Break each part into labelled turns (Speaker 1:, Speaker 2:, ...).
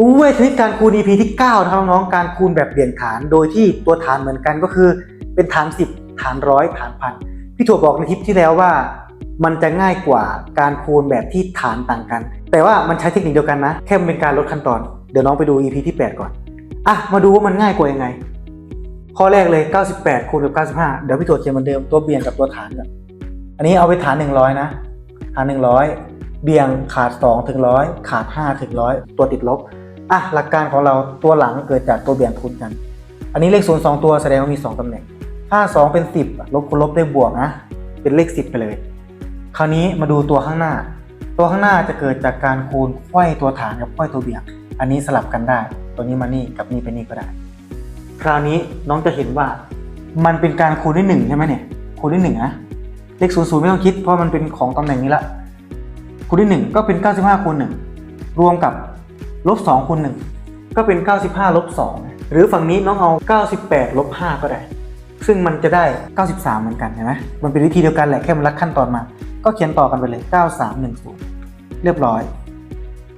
Speaker 1: อู้เว้ยเทคนิคการคูณ EP ที่ 9 นะครับน้องๆการคูณแบบเปลี่ยนฐาน โดยที่ตัวฐานเหมือนกันก็คือเป็นฐาน 10 ฐานร้อยฐานพันพี่ถั่วบอกในคลิปที่แล้วว่า มันจะง่ายกว่าการคูณแบบที่ฐานต่างกัน แต่ว่ามันใช้เทคนิคเดียวกันนะ แค่มันเป็นการลดขั้นตอน เดี๋ยวน้องไปดู EP ที่ 8 ก่อน อะ มาดูว่ามันง่ายกว่ายังไง ข้อแรกเลย 98 คูณกับ 95 เดี๋ยวพี่ถั่วเขียนเหมือนเดิมตัวเบี่ยงกับตัวฐานก่อนอันนี้เอาไปฐาน 100 นะฐาน 100 เบี่ยงขาด2ถึง100 ขาด5ถึง100 ตัวติดลบ อะหลักการของเราตัวหลังเกิดจากตัวเบี่ยงคูณกัน อันนี้เลข0 2ตัวแสดงว่ามี2ตำแหน่ง ถ้า2เป็น10อะลบคูณลบได้บวกนะ เป็นเลข10ไปเลย คราวนี้มาดูตัวข้างหน้า ตัวข้างหน้าจะเกิดจากการคูณไขว้ตัวฐานกับไขว้ตัวเบี่ยง อันนี้สลับกันได้ ตัวนี้มานี่กับนี่ไปนี่ก็ได้ คราวนี้น้องจะเห็นว่า มันเป็นการคูณด้วยหนึ่งใช่ไหมเนี่ย คูณด้วยหนึ่งนะ เลขศูนย์ศูนย์ไม่ต้องคิดเพราะมันเป็นของตำแหน่งนี้ละ คูณด้วยหนึ่งก็เป็น95คูณหนึ่งรวมกับ ลบสองคูณหนึ่งก็เป็น 95ลบสองหรือฝั่งนี้น้องเอา 98ลบ5ก็ได้ ซึ่งมันจะได้ 93 เหมือนกันเห็นไหมมันเป็นวิธีเดียวกันแหละแค่มันลัดขั้นตอนมา ก็เขียนต่อกันไปเลย 9310 เรียบร้อย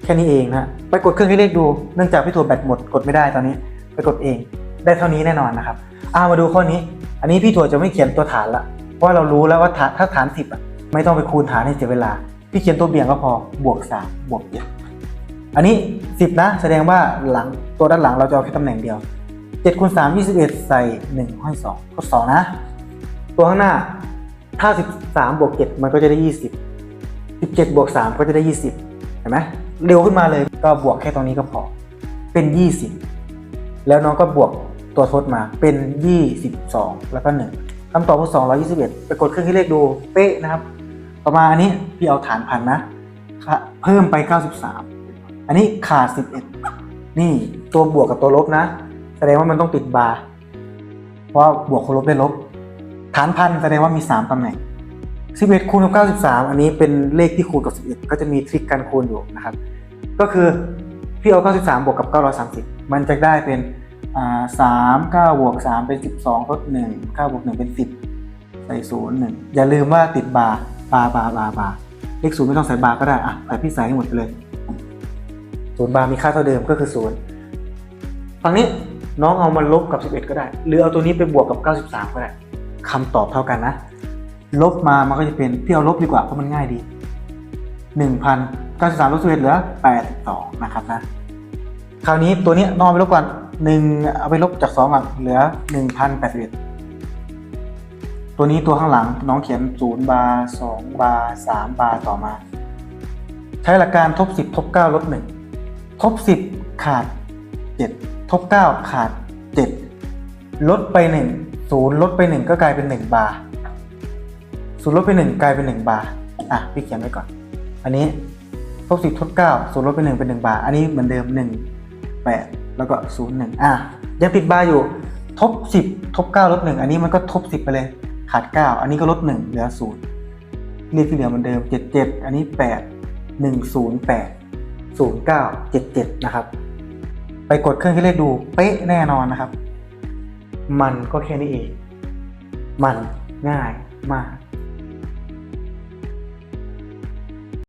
Speaker 1: แค่นี้เองนะไปกดเครื่องให้เลขดูเนื่องจากพี่ถั่วแบตหมดกดไม่ได้ตอนนี้ ไปกดเอง ได้เท่านี้แน่นอนนะครับอามาดูข้อนี้ อันนี้พี่ถั่วจะไม่เขียนตัวฐานละเพราะเรารู้แล้วว่าฐานถ้าฐาน10อะไม่ต้องไปคูณฐานให้เสียเวลา พี่เขียนตัวเบี่ยงก็พอบวก3บวก7 อันนี้ 10 นะ แสดงว่าหลังตัวด้านหลังเราจะเอาแค่ตำแหน่งเดียว7คูณ3 21 ใส่ 1 ห้อย2ก็2นะ ตัวข้างหน้า ถ้า 13บวก7มันก็จะได้ 20 17บวก3ก็จะได้ 20 เห็นไหมเร็วขึ้นมาเลยก็บวกแค่ตรงนี้ก็พอ เป็น 20 แล้วน้องก็บวกตัวทดมาเป็น 22 แล้วก็ 1คำตอบคือ221 ไปกดเครื่องคิดเลขดูเป๊ะนะครับ ต่อมาอันนี้พี่เอาฐานพันนะค่ะเพิ่มไป 93 อันนี้ขาด 11 นี่ตัวบวกกับตัวลบนะ แสดงว่ามันต้องติดบาร์เพราะบวกคูณลบได้ลบ ฐานพันแสดงว่ามี 3ตำแหน่ง 11คูณกับ 93 อันนี้เป็นเลขที่คูณกับ 11 ก็จะมีทริคการคูณอยู่นะครับ ก็คือพี่เอา 93 บวกกับ 930 มันจะได้เป็นอ่า3 9บวก3เป็น12ลด1 9บวก1เป็น10ใส่0 1อย่าลืมว่าติดบาร์บาร์บาร์บาร์บาร์เลข0ไม่ต้องใส่บาร์ก็ได้อะแต่พี่ใส่ให้หมดไปเลย 0บาร์มีค่าเท่าเดิมก็คือ0ฝั่งนี้น้องเอามาลบกับ 11 ก็ได้ หรือเอาตัวนี้ไปบวกกับ 93 ก็ได้คำตอบเท่ากันนะ ลบมามันก็จะเป็นพี่เอาลบดีกว่าเพราะมันง่ายดี 1,093ลบ11เหลือ 82 นะครับนะ คราวนี้ตัวนี้น้องไปลบก่อน1เอาไปลบจาก 2 ก่อนเหลือ 1,081 ตัวนี้ตัวข้างหลังน้องเขียน 0 บาร์ 2 บาร์ 3 บาร์ต่อมา ใช้หลักการทบ 10 ทบ 9 ลบ 1 ทบ 10 ขาด 7 ทบ 9 ขาด 7 ลดไป 1 0 ลดไป 1 ก็กลายเป็น 1 บาร์0ลดไป 1 กลายเป็น 1 บาร์อะพี่เขียนไว้ก่อน อันนี้ทบ 10 ทบ 9 0 ลดไป 1 เป็น 1 บาร์อันนี้เหมือนเดิม 1 8 แล้วก็ 0 1 อะยังติดบาร์อยู่ทบ 10 ทบ 9ลบ1อันนี้มันก็ทบ 10 ไปเลย ขาด 9 อันนี้ก็ลด 1 เหลือ 0 เลขที่เหลือเหมือนเดิม 77 อันนี้ 8 108 09 77 นะครับ ไปกดเครื่องคิดเลขดูเป๊ะแน่นอนนะครับ มันก็แค่นี้เอง มันง่ายมาก